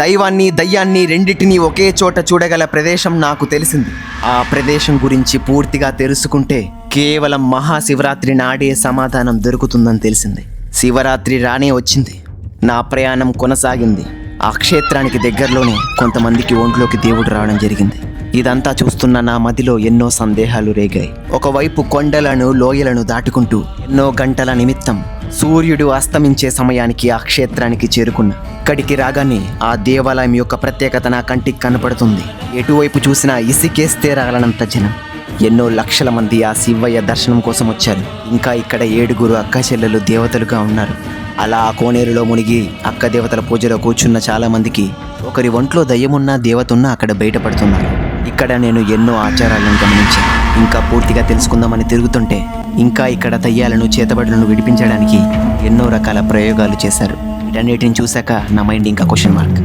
దైవాన్ని దయ్యాన్ని రెండిటిని ఒకే చోట చూడగల ప్రదేశం నాకు తెలిసింది. ఆ ప్రదేశం గురించి పూర్తిగా తెలుసుకుంటే కేవలం మహాశివరాత్రి నాడే సమాధానం దొరుకుతుందని తెలిసింది. శివరాత్రి రానే వచ్చింది. నా ప్రయాణం కొనసాగింది. ఆ క్షేత్రానికి దగ్గరలోనే కొంతమందికి ఒంట్లోకి దేవుడు రావడం జరిగింది. ఇదంతా చూస్తున్న నా మదిలో ఎన్నో సందేహాలు రేగాయి. ఒకవైపు కొండలను లోయలను దాటుకుంటూ ఎన్నో గంటల నిమిత్తం సూర్యుడు అస్తమించే సమయానికి ఆ క్షేత్రానికి చేరుకున్నా. ఇక్కడికి రాగానే ఆ దేవాలయం యొక్క ప్రత్యేకత నా కంటికి కనపడుతుంది. ఎటువైపు చూసినా ఇసికేస్తే రాలనంత జనం. ఎన్నో లక్షల మంది ఆ శివయ్య దర్శనం కోసం వచ్చారు. ఇంకా ఇక్కడ ఏడుగురు అక్క చెల్లెలు దేవతలుగా ఉన్నారు. అలా ఆ కోనేరులో మునిగి అక్క దేవతల పూజలో కూర్చున్న చాలా మందికి ఒకరి ఒంట్లో దయ్యమున్నా దేవతున్నా అక్కడ బయటపడుతున్నారు. ఇక్కడ నేను ఎన్నో ఆచారాలను గమనించాను. ఇంకా పూర్తిగా తెలుసుకుందామని తిరుగుతుంటే ఇంకా ఇక్కడ దయ్యాలను చేతబడులను విడిపించడానికి ఎన్నో రకాల ప్రయోగాలు చేశారు. వీటన్నిటిని చూశాక నా మైండ్ ఇంకా క్వశ్చన్ మార్క్.